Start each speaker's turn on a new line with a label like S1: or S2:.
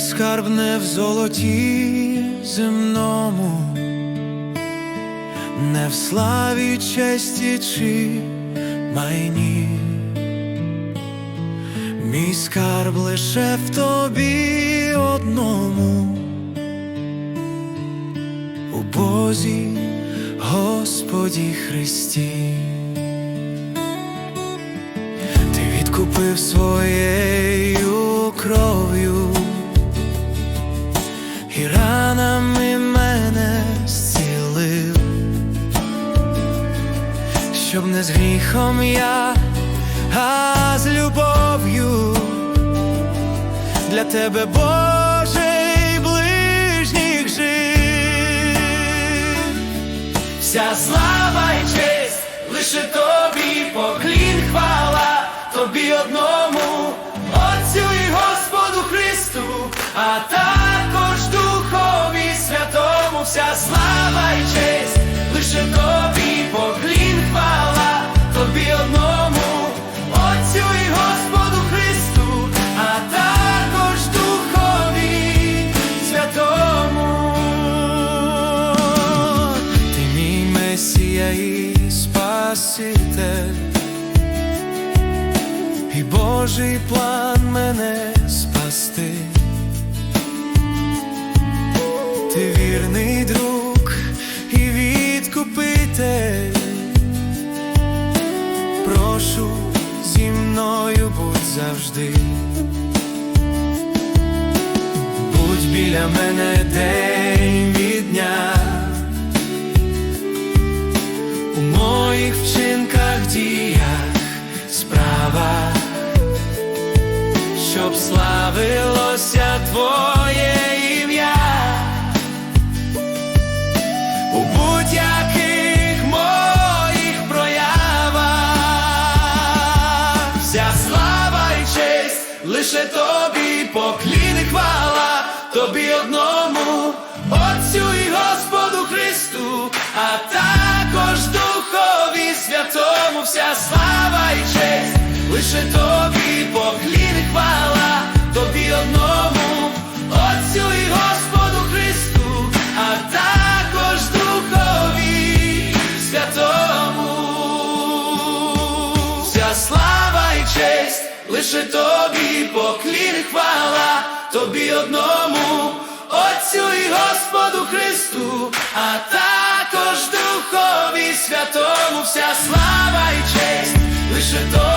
S1: скарб не в золоті земному, не в славі, честі чи майні. Мій скарб лише в тобі одному, у Бозі, Господі Христі. Ти відкупив своєю не з гріхом я, а з любов'ю для тебе, Боже, і ближніх жив. Вся слава і честь лише тобі поклін хвала, тобі одному, Отцю і Господу Христу, а також і Божий план мене спасти. Ти вірний друг і відкупитель. Прошу зі мною будь завжди. Будь біля мене день від дня. Справах, щоб славилося Твоє ім'я. У будь-яких моїх проявах. Вся слава і честь лише тобі поклін і хвала, тобі одному, Отцю і Господу Христу, а Духові Святому, вся слава і честь лише тобі поклін і хвала, тобі одному, Отцю і Господу Христу, а також Духові Святому. Вся слава і честь лише тобі поклін і хвала, тобі одному, Отцю і Господу Христу, а також Духові Святому, Йому вся слава і честь лише то.